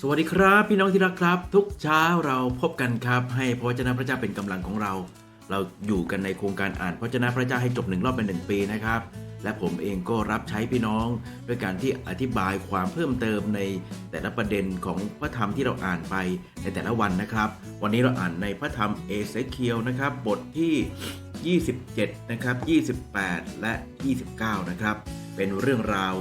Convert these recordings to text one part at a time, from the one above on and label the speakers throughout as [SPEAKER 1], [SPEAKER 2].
[SPEAKER 1] สวัสดีครับ พี่น้องที่รักครับ ทุกเช้าเราพบกันครับ ให้พระวจนะพระเจ้าเป็นกำลังของเรา เราอยู่กันในโครงการอ่านพระวจนะพระเจ้าให้จบหนึ่งรอบเป็นหนึ่งปีนะครับ และผมเองก็รับใช้พี่น้อง ด้วยการที่อธิบายความเพิ่มเติมในแต่ละประเด็นของพระธรรมที่เราอ่านไปในแต่ละวันนะครับ วันนี้เราอ่านในพระธรรมเอเสเคียวนะครับ บทที่ 27 นะครับ 28 และ 29 นะครับ เป็นเรื่องราว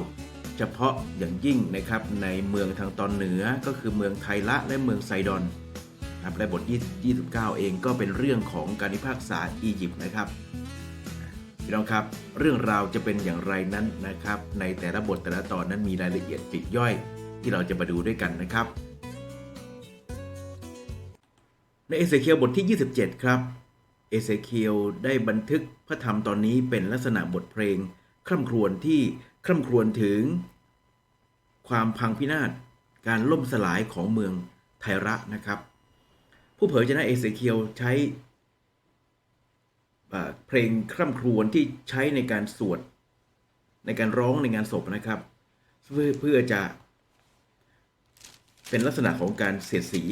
[SPEAKER 1] เฉพาะอย่างยิ่งนะครับในเมืองทางตอนเหนือก็คือเมืองไทละและเมืองไซดอนครับและบท 29 เองก็เป็นเรื่องของการพิพากษาอียิปต์นะครับพี่น้องครับ เรื่องราวจะเป็นอย่างไรนั้นนะครับ ในแต่ละบทแต่ละตอนนั้นมีรายละเอียดปลีกย่อย ที่เราจะมาดูด้วยกันนะครับ ในเอเสเคียวบทที่ 27 ครับเอเสเคียวได้บันทึกพระธรรมตอนนี้เป็นลักษณะบทเพลง คร่ำครวญที่คร่ำครวญถึง ความพังพินาศการล่มสลายของเมืองไทระนะครับ ผู้เผยชนะเอเสเคียวใช้เพลงคร่ำครวญที่ใช้ในการสวด ในการร้องในงานศพนะครับเพื่อเพื่อจะเป็นลักษณะของการเสียดสี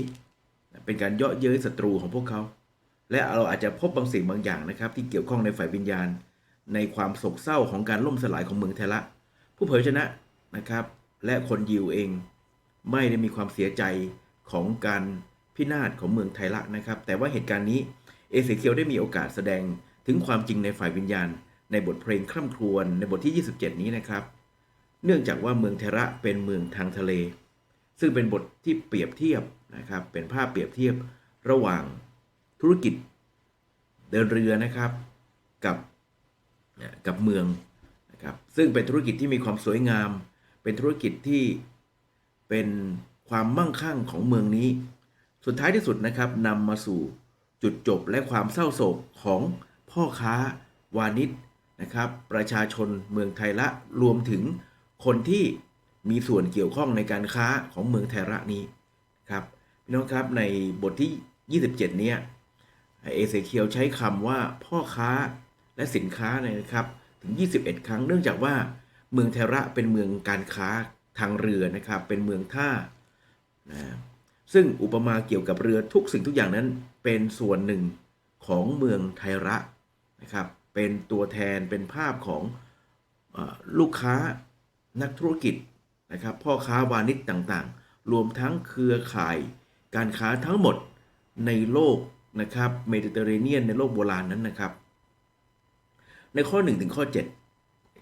[SPEAKER 1] เป็นการเยาะเย้ยศัตรูของพวกเขา และเราอาจจะพบบางสิ่งบางอย่างนะครับ ที่เกี่ยวข้องในฝ่ายวิญญาณ ในความโศกเศร้าของการล่มสลายของเมืองเทละ ผู้เผยชนะนะครับ และคนยิวเอง ไม่ได้มีความเสียใจของการพินาศของเมืองไทละนะครับ แต่ว่าเหตุการณ์นี้เอเสเคียวได้มีโอกาสแสดงถึงความจริงในฝ่ายวิญญาณ ในบทเพลงคร่ำครวญในบทที่ 27 นี้นะครับ เนื่องจากว่าเมืองเทระเป็นเมืองทางทะเล ซึ่งเป็นบทที่เปรียบเทียบนะครับ เป็นภาพเปรียบเทียบระหว่างธุรกิจเดินเรือนะครับกับกับเมืองนะครับซึ่งเป็นธุรกิจที่มีความสวยงาม เป็นธุรกิจที่เป็นความมั่งคั่งของเมืองนี้ สุดท้ายที่สุดนะครับนำมาสู่จุดจบและความเศร้าโศกของพ่อค้าวานิชนะครับ ประชาชนเมืองไทยละรวมถึงคนที่มีส่วนเกี่ยวข้องในการค้าของเมืองไทระนี้ครับพี่น้องครับในบทที่ 27 เนี้ยเอเซเคียวใช้คำว่าพ่อค้าและสินค้านะครับถึง 21 ครั้งเนื่องจากว่า เมืองเทระเป็นเมืองการค้าทางเรือนะครับ เป็นเมืองท่านะซึ่งอุปมาเกี่ยวกับเรือทุกสิ่งทุกอย่างนั้นเป็นส่วนหนึ่งของเมืองไทระนะครับ เป็นตัวแทนเป็นภาพของอลูกค้านักธุรกิจนะครับ พ่อค้าวานิชต่างๆ รวมทั้งเครือข่ายการค้าทั้งหมดในโลกนะครับเมดิเตอร์เรเนียนในโลกโบราณนั้นนะครับ ในข้อ 1 ถึงข้อ 7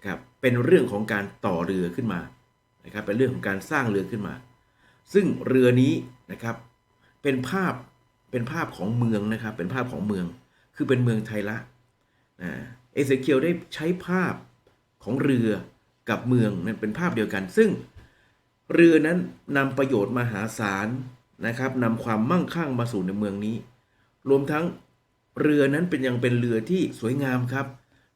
[SPEAKER 1] ครับเป็นเรื่องของการต่อเรือขึ้นมานะครับเป็นเรื่องของการสร้างเรือขึ้นมา ซึ่งเรือนี้นะครับเป็นภาพเป็นภาพของเมืองนะครับเป็นภาพของเมือง คือเป็นเมืองไทละนะเอเซเคียวได้ใช้ภาพของเรือกับเมืองนั้นเป็นภาพเดียวกัน ซึ่งเรือนั้นนำประโยชน์มหาศาลนะครับนำความมั่งคั่งมาสู่ในเมืองนี้ รวมทั้งเรือนั้นเป็นยังเป็นเรือที่สวยงามครับ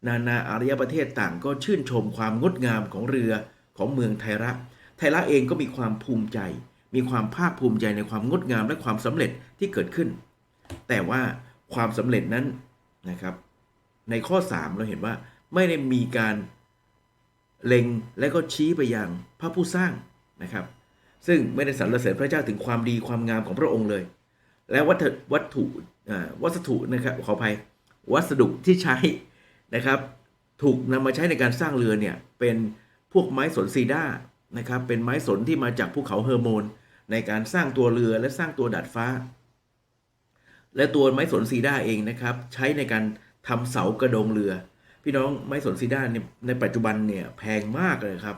[SPEAKER 1] นานาอารยประเทศต่างก็ชื่นชมความงดงามของเรือของเมืองไทระ ไทระเองก็มีความภูมิใจ มีความภาคภูมิใจในความงดงามและความสำเร็จที่เกิดขึ้น แต่ว่าความสำเร็จนั้นนะครับ ในข้อ 3 เราเห็นว่าไม่ได้มีการเล็งและก็ชี้ไปยังพระผู้สร้างนะครับ ซึ่งไม่ได้สรรเสริญพระเจ้าถึงความดีความงามของพระองค์เลย และวัตถุวัตถุวัสถุนะครับขออภัยวัสดุที่ใช้ นะครับ ถูกนำมาใช้ในการสร้างเรือเนี่ยเป็นพวกไม้สนซีด้านะครับ เป็นไม้สนที่มาจากภูเขาเฮอร์โมน ในการสร้างตัวเรือและสร้างตัวดาดฟ้า และตัวไม้สนซีด้าเองนะครับ ใช้ในการทำเสากระโดงเรือ พี่น้องไม้สนซีด้าเนี่ยในปัจจุบันเนี่ยแพงมากเลยครับ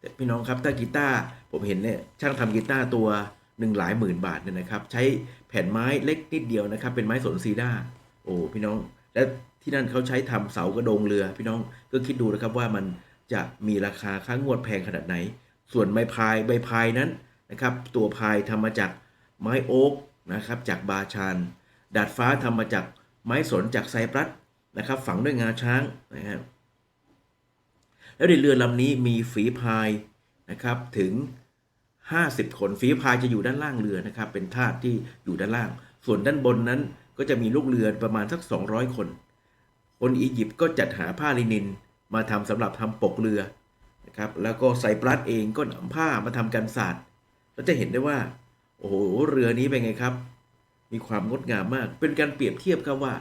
[SPEAKER 1] แต่พี่น้องครับถ้ากีตาร์ผมเห็นเนี่ยช่างทำกีตาร์ตัวหนึ่งหลายหมื่นบาทเนี่ยนะครับ ใช้แผ่นไม้เล็กนิดเดียวนะครับ เป็นไม้สนซีด้าโอ้พี่น้องและ ที่นั่นเขาใช้ทำเสากระโดงเรือ พี่น้องก็คิดดูนะครับว่ามันจะมีราคาค่างวดแพงขนาดไหน ส่วนไม้พายใบพายนั้นนะครับตัวพายทำมาจากไม้โอ๊กนะครับจากบาชานดาดฟ้าทำมาจากไม้สนจากไซปรัสนะครับฝังด้วยงาช้างนะครับแล้วในเรือลำนี้มีฝีพายนะครับถึง 50 คนฝีพายจะอยู่ด้านล่างเรือนะครับเป็นทาสที่อยู่ด้านล่าง ส่วนด้านบนนั้นก็จะมีลูกเรือประมาณสัก 200 คน คนอียิปต์ก็จัดหาผ้าลินินมาทำสำหรับทำปกเรือนะครับแล้วก็ไซปรัสเองก็นำผ้ามาทำกันศาสตร์เราจะเห็นได้ว่าโอ้โหเรือนี้เป็นไงครับ มีความงดงามมาก เป็นการเปรียบเทียบครับว่า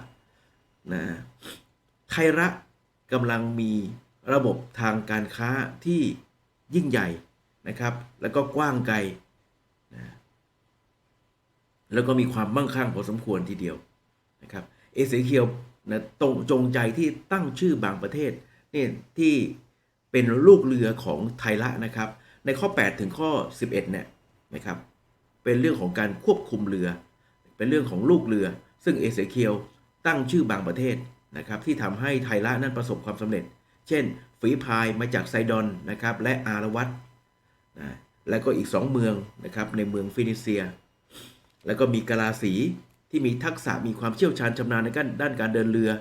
[SPEAKER 1] นะไทระกำลังมีระบบทางการค้าที่ยิ่งใหญ่นะครับ แล้วก็กว้างไกลนะแล้วก็มีความมั่งคั่งพอสมควรทีเดียวนะครับ เอเสเคียว นะตรงจงใจที่ตั้งชื่อบางประเทศนี่ที่เป็นลูกเรือของไทยละนะครับ ในข้อ 8 ถึงข้อ 11เนี่ยนะครับเป็นเรื่องของการควบคุมเรือ เป็นเรื่องของลูกเรือ ซึ่งเอเสเคียวตั้งชื่อบางประเทศนะครับที่ทำให้ไทยละนั้นประสบความสำเร็จ เช่น ฝีพายมาจากไซดอนนะครับและอารวัตนะแล้วก็อีก 2 เมืองนะครับในเมืองฟินิเซีย แล้วก็มีกาลาสี ที่มีทักษะมีความเชี่ยวชาญชำนาญในด้านการเดินเรือ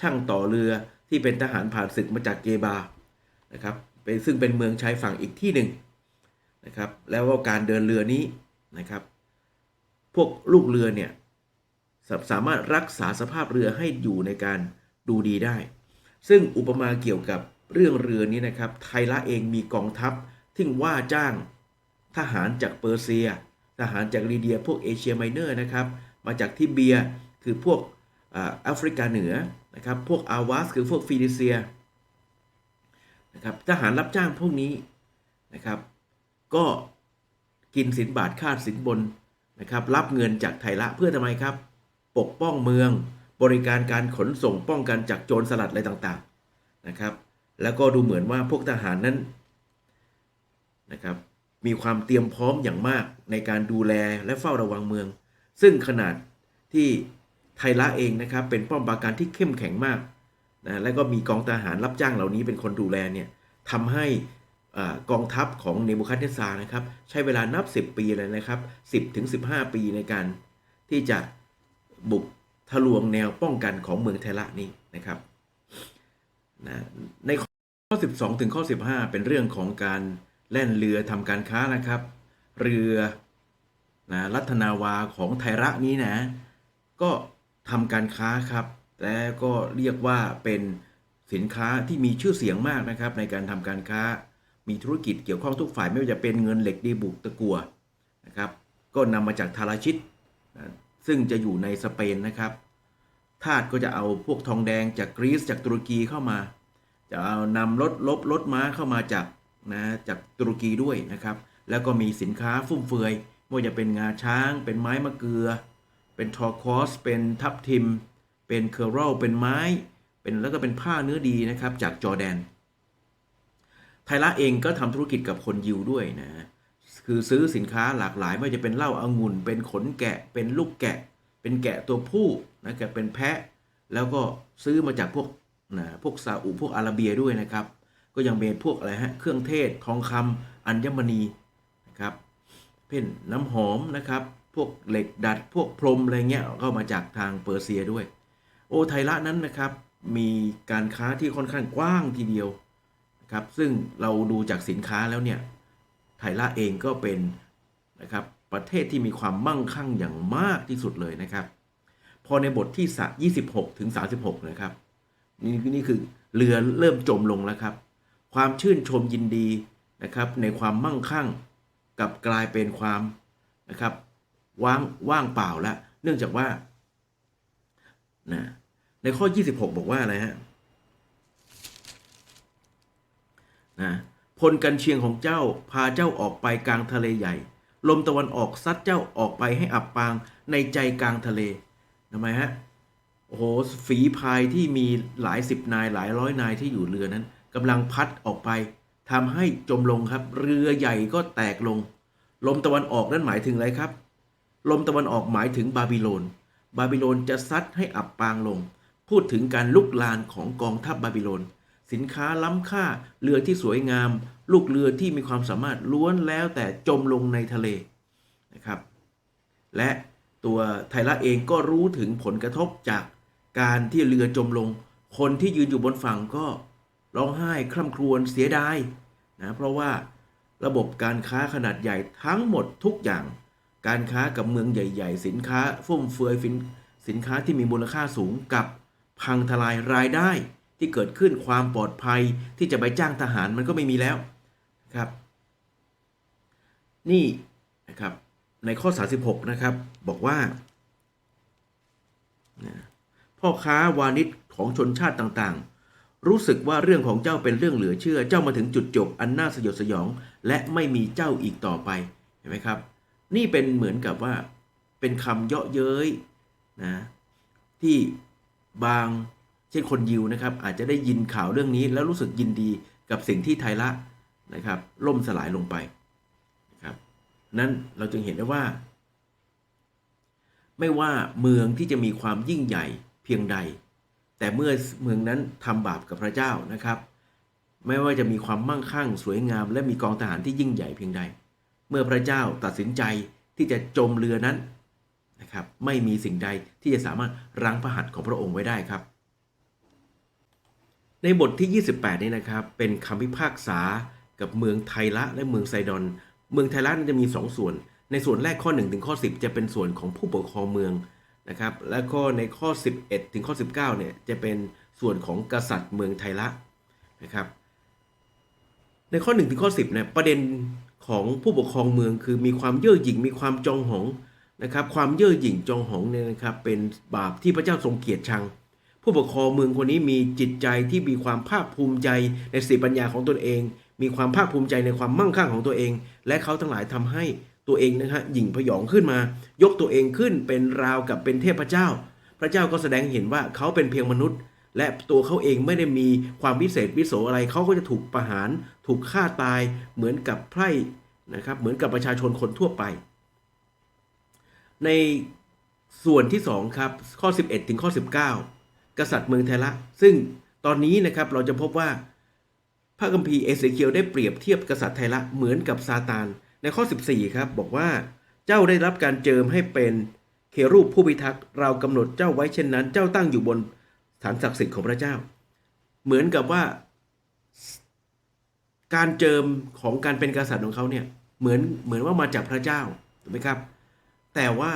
[SPEAKER 1] ช่างต่อเรือที่เป็นทหารผ่านศึกมาจากเกบานะครับเป็นซึ่งเป็นเมืองชายฝั่งอีกที่หนึ่งนะครับแล้วก็การเดินเรือนี้นะครับ พวกลูกเรือเนี่ยสาสามารถรักษาสภาพเรือให้อยู่ในการดูดีได้ ซึ่งอุปมาเกี่ยวกับเรื่องเรือนี้นะครับ ไทยละเองมีกองทัพที่ว่าจ้างทหารจากเปอร์เซีย ทหารจากลีเดียพวกเอเชียไมเนอร์นะครับ มาจากทิเบียคือพวกแอฟริกาเหนือนะครับพวกอาวาสคือพวกฟิลิเซียนะครับทหารรับจ้างพวกนี้นะครับก็กินสินบาทคาดสินบนนะครับรับเงินจากไทยละเพื่อทำไมครับ ปกป้องเมืองบริการการขนส่งป้องกันจากโจรสลัดอะไรต่างๆนะครับ แล้วก็ดูเหมือนว่าพวกทหารนั้นนะครับมีความเตรียมพร้อมอย่างมากในการดูแลและเฝ้าระวังเมือง ซึ่งขนาดที่ไทยละเองนะครับเป็นป้อมปราการที่เข้มแข็งมากนะแล้วก็มีกองทหารรับจ้างเหล่านี้เป็นคนดูแลเนี่ยทำให้อกองทัพของเนบูคัดเนซานะครับใช้เวลานับ 10 ปีเลยนะครับ 10ถึง15 ปีในการที่จะบุกทะลวงแนวป้องกันของเมืองเทละนี้นะครับนะในข้อ 12 ถึงข้อ 15 เป็นเรื่องของการแล่นเรือทำการค้านะครับ เรือ นะรัตนาวาของไทระนี้นะ ก็ทำการค้าครับ และก็เรียกว่าเป็นสินค้าที่มีชื่อเสียงมากนะครับ ในการทำการค้า มีธุรกิจเกี่ยวข้องทุกฝ่ายไม่ว่าจะเป็นเงินเหล็กดีบุกตะกัวนะครับ ก็นำมาจากทาราชิตนะซึ่งจะอยู่ในสเปนนะครับทาสก็จะเอาพวกทองแดงจากกรีซจากตุรกีเข้ามา จะเอานำรถลบรถม้าเข้ามาจากนะจากตุรกีด้วยนะครับ แล้วก็มีสินค้าฟุ่มเฟือย ว่าจะเป็นงาช้าง เป็นไม้มะเกลือ เป็นทอร์คอส เป็นทับทิม เป็นเคอร์รัลเป็นไม้ เป็นแล้วก็เป็นผ้าเนื้อดีนะครับจากจอร์แดน ไทยละเองก็ทำธุรกิจกับคนยิวด้วยนะ คือซื้อสินค้าหลากหลายไม่ว่าจะเป็นเหล้าอางุ่น เป็นขนแกะ เป็นลูกแกะ เป็นแกะตัวผู้นะแกะเป็นแพะ แล้วก็ซื้อมาจากพวกนะพวกซาอุพวกอาระเบียด้วยนะครับ ก็ยังเป็นพวกอะไรฮะเครื่องเทศทองคำอัญมณีนะครับ เพ่นน้ำหอมนะครับ พวกเหล็กดัดพวกพรมอะไรเงี้ยก็มาจากทางเปอร์เซียด้วย โอไทละนั้นนะครับ มีการค้าที่ค่อนข้างกว้างทีเดียวนะครับ ซึ่งเราดูจากสินค้าแล้วเนี่ยไทละเองก็เป็นนะครับประเทศที่มีความมั่งคั่งอย่างมากที่สุดเลยนะครับ พอในบทที่ส26 ถึง 36 นะครับ นี่นี่คือเรือเริ่มจมลงแล้วครับ ความชื่นชมยินดีนะครับในความมั่งคั่ง กับกลายเป็นความนะครับว่างว่างเปล่าแล้วเนื่องจากว่านะในข้อ 26 บอกว่าอะไรฮะนะพลกันเชียงของเจ้าพาเจ้าออกไปกลางทะเลใหญ่ ลมตะวันออกซัดเจ้าออกไปให้อับปางในใจกลางทะเลทำไมฮะโอ้โหฝีพายที่มีหลายสิบนายหลายร้อยนายที่อยู่เรือนั้นกำลังพัดออกไป ทำให้จมลงครับ เรือใหญ่ก็แตกลง ลมตะวันออกนั้นหมายถึงอะไรครับ ลมตะวันออกหมายถึงบาบิโลน บาบิโลนจะซัดให้อับปางลง พูดถึงการลุกลานของกองทัพบาบิโลน สินค้าล้ำค่าเรือที่สวยงาม ลูกเรือที่มีความสามารถล้วนแล้วแต่จมลงในทะเลนะครับ และตัวไทละเองก็รู้ถึงผลกระทบจากการที่เรือจมลง คนที่ยืนอยู่บนฝั่งก็ ร้องไห้คร่ำครวญเสียดายนะเพราะว่าระบบการค้าขนาดใหญ่ทั้งหมดทุกอย่าง การค้ากับเมืองใหญ่ ๆ สินค้าฟุ่มเฟือยสินสินค้าที่มีมูลค่าสูงกับพังทลายรายได้ที่เกิดขึ้นความปลอดภัยที่จะไปจ้างทหารมันก็ไม่มีแล้วครับ นี่นะครับในข้อ 36 นะครับ บอกว่า พ่อค้าวานิชของชนชาติต่างๆ รู้สึกว่าเรื่องของเจ้าเป็นเรื่องเหลือเชื่อ เจ้ามาถึงจุดจบอันน่าสยดสยอง และไม่มีเจ้าอีกต่อไป เห็นไหมครับ นี่เป็นเหมือนกับว่า เป็นคำเยาะเย้ยนะที่บางเช่นคนยิวนะครับ อาจจะได้ยินข่าวเรื่องนี้ แล้วรู้สึกยินดีกับสิ่งที่ไทละนะครับ ล่มสลายลงไปนะครับ นั้นเราจึงเห็นได้ว่า ไม่ว่าเมืองที่จะมีความยิ่งใหญ่เพียงใด แต่เมื่อเมืองนั้นทำบาปกับพระเจ้านะครับ ไม่ว่าจะมีความมั่งคั่งสวยงาม และมีกองทหารที่ยิ่งใหญ่เพียงใด เมื่อพระเจ้าตัดสินใจที่จะจมเรือนั้นนะครับ ไม่มีสิ่งใดที่จะสามารถรั้งพระหัตถ์ของพระองค์ไว้ได้ครับ ในบทที่ 28 นี้นะครับ เป็นคำพิพากษากับเมืองไทละและเมืองไซดอน เมืองไทละนั้นจะมี 2 ส่วน ในส่วนแรกข้อ1ถึงข้อ10 จะเป็นส่วนของผู้ปกครองเมือง นะครับ และก็ในข้อ 11 ถึงข้อ 19 เนี่ย จะเป็นส่วนของกษัตริย์เมืองไทละนะครับ ในข้อ 1 ถึงข้อ 10 เนี่ย ประเด็นของผู้ปกครองเมืองคือมีความเย่อหยิ่ง มีความจองหองนะครับ ความเย่อหยิ่งจองหองเนี่ยนะครับ เป็นบาปที่พระเจ้าทรงเกลียดชัง ผู้ปกครองเมืองคนนี้มีจิตใจที่มีความภาคภูมิใจในสติปัญญาของตนเอง มีความภาคภูมิใจในความมั่งคั่งของตัวเอง และเขาทั้งหลายทำให้ ตัวเองนะฮะหยิ่งพยองขึ้นมา ยกตัวเองขึ้นเป็นราวกับเป็นเทพเจ้า พระเจ้าก็แสดงเห็นว่าเขาเป็นเพียงมนุษย์ และตัวเขาเองไม่ได้มีความวิเศษวิโสอะไรเขาก็จะถูกประหาร ถูกฆ่าตายเหมือนกับไพร่นะครับเหมือนกับประชาชนคนทั่วไป ในส่วนที่ 2 ครับ ข้อ 11 ถึงข้อ 19 กษัตริย์เมืองเทละซึ่งตอนนี้นะครับเราจะพบว่าพระคัมภีร์เอเสเคียวได้เปรียบเทียบกษัตริย์ไทละเหมือนกับซาตาน ในข้อ 14 ครับ บอกว่าเจ้าได้รับการเจิมให้เป็นเครูปผู้พิทักษ์เรากำหนดเจ้าไว้เช่นนั้น เจ้าตั้งอยู่บนฐานศักดิ์สิทธิ์ของพระเจ้า เหมือนกับว่า การเจิมของการเป็นกษัตริย์ของเขาเนี่ยเหมือนเหมือนว่ามาจากพระเจ้าถูกไหมครับ แต่ว่า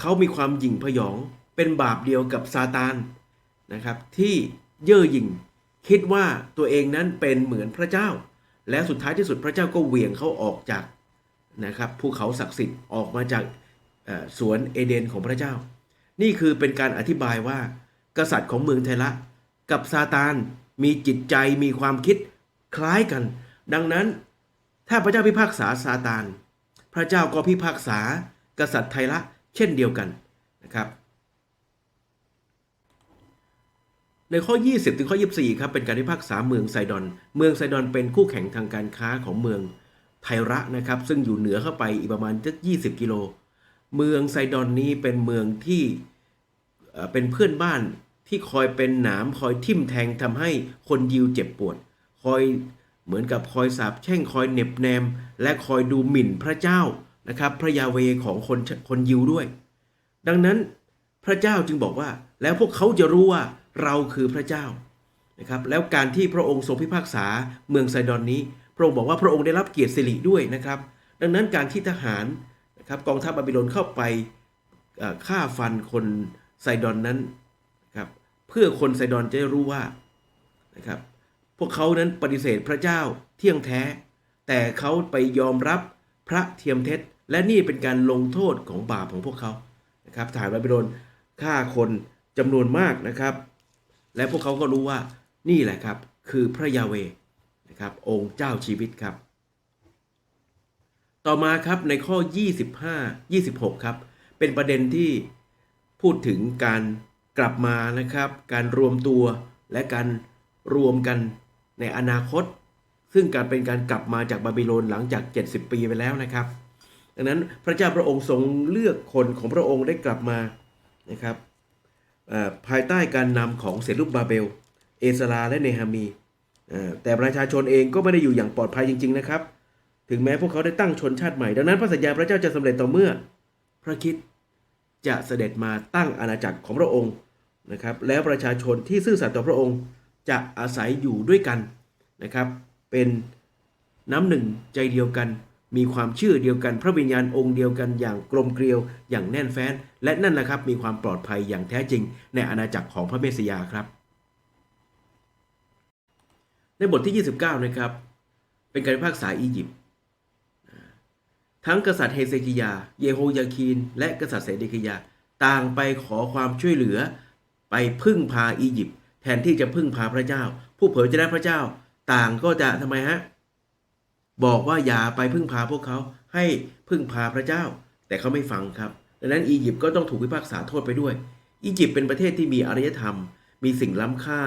[SPEAKER 1] เขามีความหยิ่งพยองเป็นบาปเดียวกับซาตานนะครับ ที่เย่อหยิ่งคิดว่าตัวเองนั้นเป็นเหมือนพระเจ้า และสุดท้ายที่สุดพระเจ้าก็เหวี่ยงเขาออกจาก นะครับภูเขาศักดิ์สิทธิ์ออกมาจากสวนเอเดนของพระเจ้า นี่คือเป็นการอธิบายว่า กษัตริย์ของเมืองไทละกับซาตานมีจิตใจมีความคิดคล้ายกัน ดังนั้นถ้าพระเจ้าพิพากษาซาตาน พระเจ้าก็พิพากษากษัตริย์ไทละเช่นเดียวกันนะครับ ในข้อ 20 ถึงข้อ 24 ครับเป็นการพิพากษาเมืองไซดอน เมืองไซดอนเป็นคู่แข่งทางการค้าของเมือง ไทระนะครับ ซึ่งอยู่เหนือเข้าไปอีกประมาณจะ20 กิโล เมืองไซดอนนี้เป็นเมืองที่เป็นเพื่อนบ้านที่คอยเป็นหนามคอยทิ่มแทงทำให้คนยิวเจ็บปวด คอยเหมือนกับคอยสาบแช่งคอยเน็บแนม และคอยดูหมิ่นพระเจ้านะครับพระยาเวของคนคนยิวด้วย ดังนั้นพระเจ้าจึงบอกว่า แล้วพวกเขาจะรู้ว่าเราคือพระเจ้านะครับแล้วการที่พระองค์ทรงพิพากษาเมืองไซดอนนี้ ระองค์บอกว่าพระองค์ได้รับเกียรติสิริด้วยนะครับ ดังนั้นการที่ทหารนะครับกองทัพบาบิโลนเข้าไปฆ่าฟันคนไซดอนนั้นนะครับเพื่อคนไซดอนจะได้รู้ว่านะครับพวกเขานั้นปฏิเสธพระเจ้าเที่ยงแท้ แต่เขาไปยอมรับพระเทียมเท็จ และนี่เป็นการลงโทษของบาปของพวกเขานะครับทหารบาบิโลนฆ่าคนจำนวนมากนะครับ และพวกเขาก็รู้ว่านี่แหละครับ คือพระยาเว นะครับองค์เจ้าชีวิตครับ ต่อมาครับในข้อ 25 26 ครับ เป็นประเด็นที่พูดถึงการกลับมานะครับ การรวมตัวและการรวมกันในอนาคต ซึ่งการเป็นการกลับมาจากบาบิโลนหลังจาก 70 ปีไปแล้วนะครับ ดังนั้นพระเจ้าพระองค์ทรงเลือกคนของพระองค์ได้กลับมานะครับภายใต้การนำของเซรุบบาเบล เอสราและเนฮามี แต่ประชาชนเองก็ไม่ได้อยู่อย่างปลอดภัยจริง ๆ นะครับ ถึงแม้พวกเขาได้ตั้งชนชาติใหม่ ดังนั้นพระสัญญาพระเจ้าจะสำเร็จต่อเมื่อ พระคิดจะเสด็จมาตั้งอาณาจักรของพระองค์นะครับ แล้วประชาชนที่ซื่อสัตย์ต่อพระองค์จะอาศัยอยู่ด้วยกันนะครับ เป็นน้ำหนึ่งใจเดียวกัน มีความเชื่อเดียวกัน พระวิญญาณองค์เดียวกันอย่างกลมเกลียว อย่างแน่นแฟ้น และนั่นนะครับมีความปลอดภัยอย่างแท้จริง ในอาณาจักรของพระเมสยาครับ ในบทที่ 29 นะครับ เป็นการพิพากษาอียิปต์ทั้งกษัตริย์เฮเซกิยา เยโฮยาคีน และกษัตริย์เซเดกิยา ต่างไปขอความช่วยเหลือ ไปพึ่งพาอียิปต์แทนที่จะพึ่งพาพระเจ้า ผู้เผยจะได้พระเจ้า ต่างก็จะทำไมฮะบอกว่าอย่าไปพึ่งพาพวกเขาให้พึ่งพาพระเจ้า แต่เขาไม่ฟังครับดังนั้นอียิปต์ก็ต้องถูกพิพากษาโทษไปด้วย อียิปต์เป็นประเทศที่มีอารยธรรม มีสิ่งล้ำค่า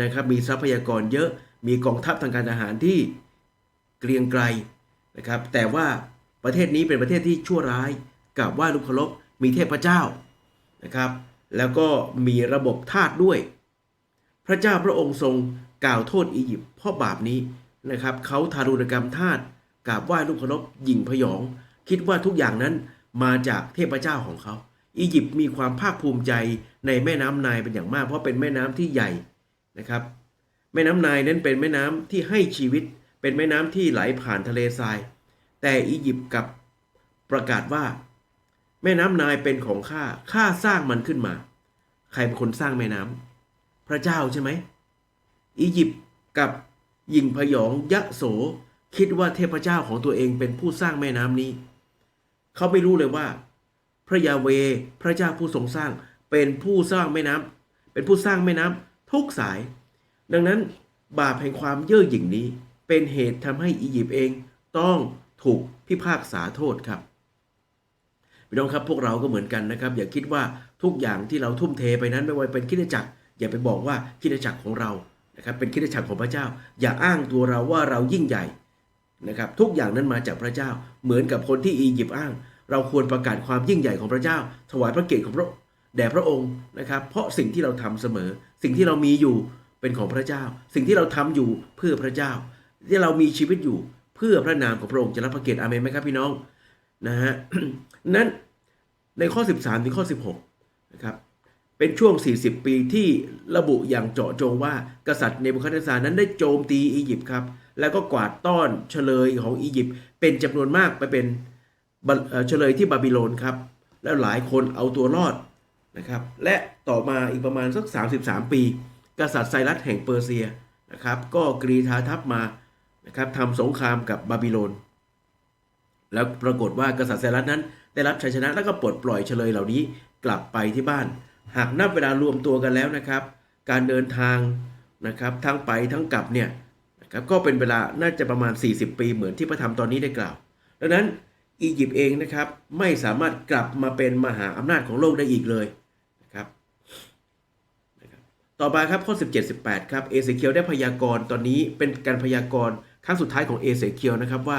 [SPEAKER 1] นะครับมีทรัพยากรเยอะ มีกองทัพทางการทหารที่เกรียงไกรนะครับ แต่ว่าประเทศนี้เป็นประเทศที่ชั่วร้ายกับว่าลูกเคารพมีเทพเจ้านะครับ แล้วก็มีระบบทาสด้วย พระเจ้าพระองค์ทรงกล่าวโทษอียิปต์เพราะบาปนี้นะครับเขาทารุณกรรมทาสกราบไหว้ลูกเคารพหยิ่งพยอง คิดว่าทุกอย่างนั้นมาจากเทพเจ้าของเขา อียิปต์มีความภาคภูมิใจในแม่น้ำไนายเป็นอย่างมาก เพราะเป็นแม่น้ำที่ใหญ่นะครับ แม่น้ำไนายนั้นเป็นแม่น้ำที่ให้ชีวิต เป็นแม่น้ำที่ไหลผ่านทะเลทราย แต่อียิปต์กับประกาศว่า แม่น้ำไนายเป็นของข้าข้าสร้างมันขึ้นมา ใครเป็นคนสร้างแม่น้ำพระเจ้าใช่ไหมอียิปต์กับหญิงพยองยะโส คิดว่าเทพเจ้าของตัวเองเป็นผู้สร้างแม่น้ำนี้ เขาไม่รู้เลยว่า พระยาเวพระเจ้าผู้ทรงสร้างเป็นผู้สร้างแม่น้ำเป็นผู้สร้างแม่น้ำทุกสาย ดังนั้นบาปแห่งความเย่อหยิ่งนี้เป็นเหตุทำให้อียิปต์เองต้องถูกพิพากษาโทษครับพี่น้องครับพวกเราก็เหมือนกันนะครับ อย่าคิดว่าทุกอย่างที่เราทุ่มเทไปนั้นไม่ว่าเป็นคิดจักร อย่าไปบอกว่าคิดจักรของเรานะครับเป็นคิดจักรของพระเจ้า อย่าอ้างตัวเราว่าเรายิ่งใหญ่นะครับทุกอย่างนั้นมาจากพระเจ้าเหมือนกับคนที่อียิปต์อ้าง เราควรประกาศความยิ่งใหญ่ของพระเจ้า ถวายพระเกียรติของพระแด่พระองค์นะครับเพราะสิ่งที่เราทำเสมอ สิ่งที่เรามีอยู่ เป็นของพระเจ้า สิ่งที่เราทำอยู่เพื่อพระเจ้า ที่เรามีชีวิตอยู่เพื่อพระนามของพระองค์จะรับพระเกียรติอาเมนไหมครับพี่น้องนะฮะนั้นในข้อ 13ถึงข้อ 16นะครับเป็นช่วง 40 ปีที่ระบุอย่างเจาะจงว่า กษัตริย์เนบูคัดเนซานั้นได้โจมตีอียิปต์ครับแล้วก็กวาดต้อนเฉลยของอียิปต์เป็นจำนวนมากไปเป็นเอ่อเฉลยที่บาบิโลนครับแล้วหลายคนเอาตัวรอดนะครับและต่อมาอีกประมาณสัก 33 ปี กษัตริย์ไซรัสแห่งเปอร์เซียนะครับก็กรีธาทัพมานะครับทำสงครามกับบาบิโลน แล้วปรากฏว่ากษัตริย์ไซรัสนั้น ได้รับชัยชนะแล้วก็ปลดปล่อยเฉลยเหล่านี้กลับไปที่บ้าน หากนับเวลารวมตัวกันแล้วนะครับ การเดินทางนะครับทั้งไปทั้งกลับเนี่ยนะครับก็เป็นเวลาน่าจะประมาณ 40 ปีเหมือนที่พระธรรมตอนนี้ได้กล่าว ดังนั้นอียิปต์เองนะครับไม่สามารถกลับมาเป็นมหาอำนาจของโลกได้อีกเลยนะครับนะครับ ต่อมาครับข้อ 17 18 ครับเอเสเคียวได้พยากรณ์ตอนนี้เป็นการพยากรณ์ครั้งสุดท้ายของเอเสเคียวนะครับว่า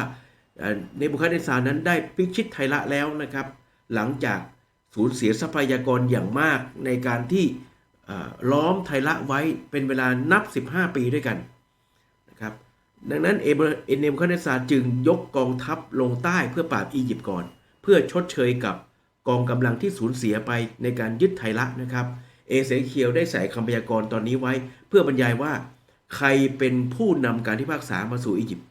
[SPEAKER 1] เอ่อเนบูคัดเนซารนั้นได้พิชิตไทละแล้วนะครับ หลังจากสูญเสียทรัพยากรอย่างมากในการที่ล้อมไทละไว้เป็นเวลานับ 15 ปีด้วยกันนะครับดังนั้นเอเนมคาเนซาจึงยกกองทัพลงใต้เพื่อปราบอียิปต์ก่อน เพื่อชดเชยกับกองกำลังที่สูญเสียไปในการยึดไทละนะครับ เอเสเคียวได้ใส่คำพยากรณ์ตอนนี้ไว้ เพื่อบรรยายว่า ใครเป็นผู้นำการพิพากษามาสู่อียิปต์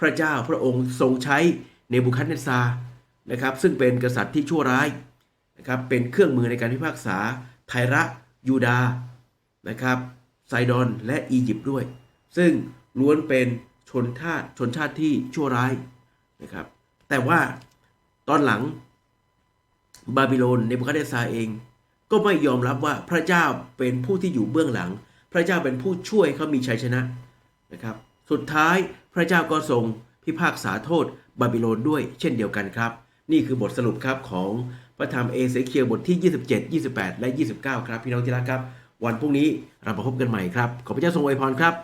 [SPEAKER 1] พระเจ้าพระองค์ทรงใช้เนบูคัดเนซานะครับ ซึ่งเป็นกษัตริย์ที่ชั่วร้ายนะครับเป็นเครื่องมือในการพิพากษาไทระยูดานะครับไซดอนและอียิปต์ด้วย ซึ่งล้วนเป็นชนชาติชนชาติที่ชั่วร้ายนะครับ แต่ว่าตอนหลังบาบิโลนเนบูคัดเนซาเอง ก็ไม่ยอมรับว่าพระเจ้าเป็นผู้ที่อยู่เบื้องหลัง พระเจ้าเป็นผู้ช่วยเขามีชัยชนะนะครับ สุดท้ายพระเจ้าก็ทรงพิพากษาโทษบาบิโลนด้วยเช่นเดียวกันครับ นี่คือบทสรุปครับของพระธรรมเอเสเคียลบทที่ 27 28 และ 29 ครับ พี่น้องที่รักครับ วันพรุ่งนี้เรามาพบกันใหม่ครับ ขอพระเจ้าทรงอวยพรครับ